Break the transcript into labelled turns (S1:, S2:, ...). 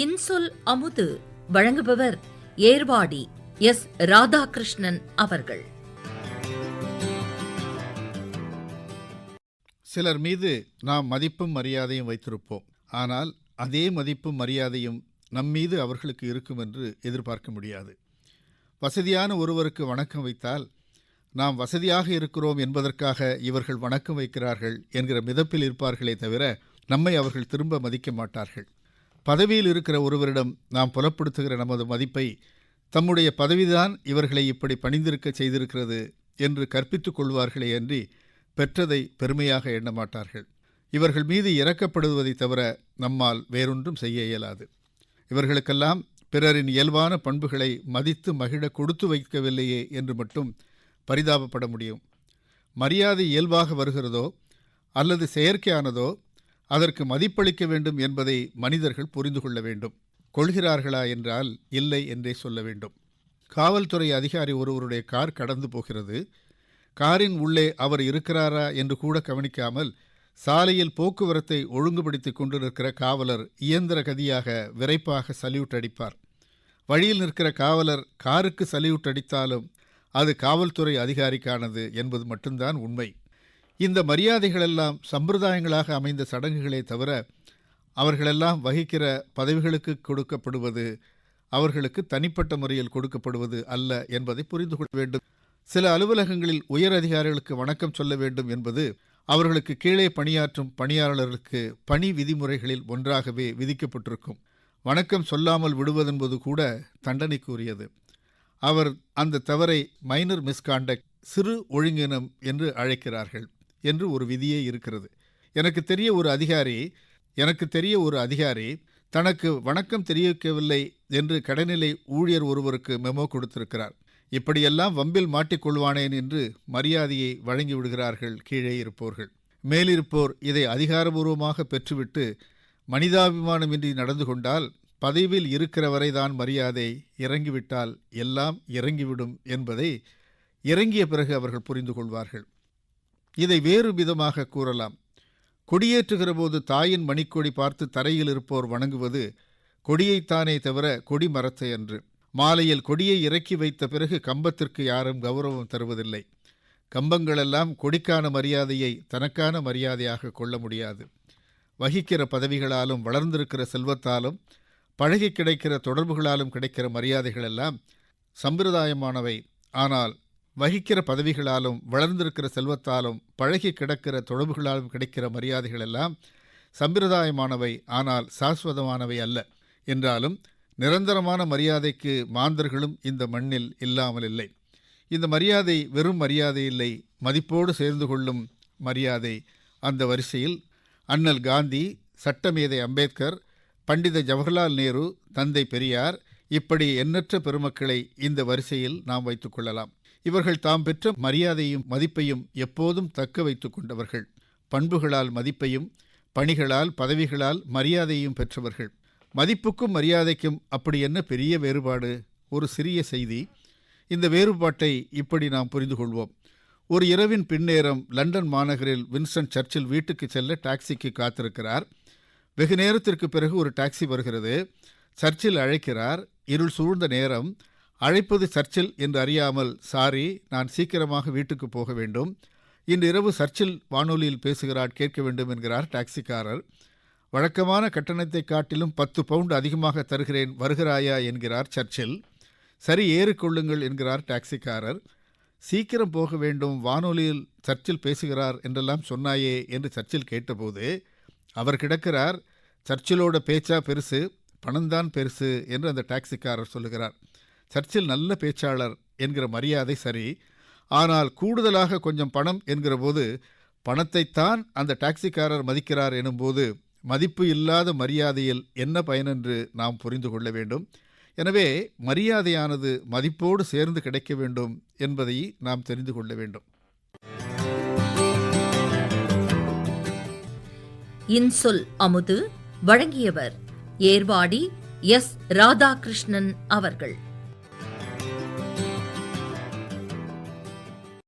S1: இன்சொல் அமுது வழங்குபவர் ஏர்வாடி எஸ் ராதாகிருஷ்ணன் அவர்கள்.
S2: சிலர் மீது நாம் மதிப்பும் மரியாதையும் வைத்திருப்போம். ஆனால் அதே மதிப்பும் மரியாதையும் நம் மீது அவர்களுக்கு இருக்கும் என்று எதிர்பார்க்க முடியாது. வசதியான ஒருவருக்கு வணக்கம் வைத்தால் நாம் வசதியாக இருக்கிறோம் என்பதற்காக இவர்கள் வணக்கம் வைக்கிறார்கள் என்கிற மிதப்பில் இருப்பார்களே தவிர நம்மை அவர்கள் திரும்ப மதிக்க மாட்டார்கள். பதவியில் இருக்கிற ஒருவரிடம் நாம் புலப்படுத்துகிற நமது மதிப்பை தம்முடைய பதவிதான் இவர்களை இப்படி பணிந்திருக்க செய்திருக்கிறது என்று கற்பித்துக் கொள்வார்களே அன்றி பெற்றதை பெருமையாக எண்ண மாட்டார்கள். இவர்கள் மீது இறக்கப்படுவதை தவிர நம்மால் வேறொன்றும் செய்ய இயலாது. இவர்களுக்கெல்லாம் பிறரின் இயல்பான பண்புகளை மதித்து மகிழ கொடுத்து வைக்கவில்லையே என்று மட்டும் பரிதாபப்பட முடியும். மரியாதை இயல்பாக வருகிறதோ அல்லது செயற்கையானதோ அதற்கு மதிப்பளிக்க வேண்டும் என்பதை மனிதர்கள் புரிந்து கொள்ள வேண்டும். கொள்கிறார்களா என்றால் இல்லை என்றே சொல்ல வேண்டும். காவல்துறை அதிகாரி ஒருவருடைய கார் கடந்து போகிறது. காரின் உள்ளே அவர் இருக்கிறாரா என்று கூட கவனிக்காமல் சாலையில் போக்குவரத்தை ஒழுங்குபடுத்திக் நிற்கிற காவலர் இயந்திர கதியாக விரைப்பாக சல்யூட் அடிப்பார். வழியில் நிற்கிற காவலர் காருக்கு சல்யூட் அடித்தாலும் அது காவல்துறை அதிகாரிக்கானது என்பது மட்டும்தான் உண்மை. இந்த மரியாதைகளெல்லாம் சம்பிரதாயங்களாக அமைந்த சடங்குகளே தவிர அவர்களெல்லாம் வகிக்கிற பதவிகளுக்கு கொடுக்கப்படுவது அவர்களுக்கு தனிப்பட்ட முறையில் கொடுக்கப்படுவது அல்ல என்பதை புரிந்து கொள்ள வேண்டும். சில அலுவலகங்களில் உயர் அதிகாரிகளுக்கு வணக்கம் சொல்ல வேண்டும் என்பது அவர்களுக்கு கீழே பணியாற்றும் பணியாளர்களுக்கு பணி விதிமுறைகளில் ஒன்றாகவே விதிக்கப்பட்டிருக்கும். வணக்கம் சொல்லாமல் விடுவதென்பது கூட தண்டனைக்குரியது. அவர் அந்த தவறை மைனர் மிஸ்காண்டக்ட் சிறு ஒழுங்கினம் என்று அழைக்கிறார்கள். என்று ஒரு விதியே இருக்கிறது. எனக்கு தெரிய ஒரு அதிகாரி எனக்கு தெரிய ஒரு அதிகாரி தனக்கு வணக்கம் தெரிவிக்கவில்லை என்று கடைநிலை ஊழியர் ஒருவருக்கு மெமோ கொடுத்திருக்கிறார். இப்படியெல்லாம் வம்பில் மாட்டிக்கொள்வானேன் என்று மரியாதையை வழங்கி விடுகிறார்கள் கீழே இருப்போர்கள். மேலிருப்போர் இதை அதிகாரபூர்வமாக பெற்றுவிட்டு மனிதாபிமானமின்றி நடந்து கொண்டால் பதவியில் இருக்கிறவரைதான் மரியாதை இறங்கிவிட்டால் எல்லாம் இறங்கிவிடும் என்பதை இறங்கிய பிறகு அவர்கள் புரிந்து கொள்வார்கள். இதை வேறு விதமாக கூறலாம். கொடியேற்றுகிற போது தாயின் மணிக்கொடி பார்த்து தரையில் இருப்போர் வணங்குவது கொடியைத்தானே தவிர கொடி மரத்தை அன்று. மாலையில் கொடியை இறக்கி வைத்த பிறகு கம்பத்திற்கு யாரும் கௌரவம் தருவதில்லை. கம்பங்களெல்லாம் கொடிக்கான மரியாதையை தனக்கான மரியாதையாக கொள்ள முடியாது. வகிக்கிற பதவிகளாலும் வளர்ந்திருக்கிற செல்வத்தாலும் பழகி கிடைக்கிற தொடர்புகளாலும் கிடைக்கிற மரியாதைகளெல்லாம் சம்பிரதாயமானவை. ஆனால் வகிக்கிற பதவிகளாலும் வளர்ந்திருக்கிற செல்வத்தாலும் பழகி கிடக்கிற தொடர்புகளாலும் கிடைக்கிற மரியாதைகள் எல்லாம் சம்பிரதாயமானவை ஆனால் சாஸ்வதமானவை அல்ல. என்றாலும் நிரந்தரமான மரியாதைக்கு மாந்தர்களும் இந்த மண்ணில் இல்லாமல் இல்லை. இந்த மரியாதை வெறும் மரியாதை இல்லை மதிப்போடு சேர்ந்து கொள்ளும் மரியாதை அந்த வரிசையில் அண்ணல் காந்தி சட்டமேதை அம்பேத்கர் பண்டித ஜவஹர்லால் நேரு தந்தை பெரியார் இப்படி எண்ணற்ற பெருமக்களை இந்த வரிசையில் நாம் வைத்துக்கொள்ளலாம் இவர்கள் தாம் பெற்ற மரியாதையும் மதிப்பையும் எப்போதும் தக்க வைத்து கொண்டவர்கள். பண்புகளால் மதிப்பையும் பணிகளால் பதவிகளால் மரியாதையும் பெற்றவர்கள். மதிப்புக்கும் மரியாதைக்கும் அப்படி என்ன பெரிய வேறுபாடு? ஒரு சிறிய செய்தி. இந்த வேறுபாட்டை இப்படி நாம் புரிந்து கொள்வோம். ஒரு இரவின் பின்னேரம் லண்டன் மாநகரில் வின்ஸ்டன் சர்ச்சில் வீட்டுக்கு செல்ல டாக்ஸிக்கு காத்திருக்கிறார். வெகு நேரத்திற்கு பிறகு ஒரு டாக்ஸி வருகிறது. சர்ச்சில் அழைக்கிறார். இருள் சூழ்ந்த நேரம். அழைப்பது சர்ச்சில் என்று அறியாமல் சாரி நான் சீக்கிரமாக வீட்டுக்கு போக வேண்டும். இன்று இரவு சர்ச்சில் வானொலியில் பேசுகிறார் கேட்க வேண்டும் என்கிறார் டாக்ஸிக்காரர். வழக்கமான கட்டணத்தை காட்டிலும் பத்து பவுண்ட் அதிகமாக தருகிறேன் வருகிறாயா என்கிறார் சர்ச்சில். சரி ஏறிக்கொள்ளுங்கள் என்கிறார் டாக்ஸிக்காரர். சீக்கிரம் போக வேண்டும் வானொலியில் சர்ச்சில் பேசுகிறார் என்றெல்லாம் சொன்னாயே என்று சர்ச்சில் கேட்டபோது அவர் கிடக்கிறார் சர்ச்சிலோட பேச்சா பெருசு பணம்தான் பெருசு என்று அந்த டாக்ஸிக்காரர் சொல்லுகிறார். சர்ச்சில் நல்ல பேச்சாளர் என்கிற மரியாதை சரி. ஆனால் கூடுதலாக கொஞ்சம் பணம் என்கிற போது பணத்தைத்தான் அந்த டாக்ஸிக்காரர் மதிக்கிறார் எனும்போது மதிப்பு இல்லாத மரியாதையில் என்ன பயனென்று நாம் புரிந்து கொள்ள வேண்டும். எனவே மரியாதையானது மதிப்போடு சேர்ந்து கிடைக்க வேண்டும் என்பதை நாம் தெரிந்து கொள்ள வேண்டும்.
S1: இன்சொல் அமுது வழங்கியவர் ஏர்வாடி எஸ். ராதாகிருஷ்ணன் அவர்கள்.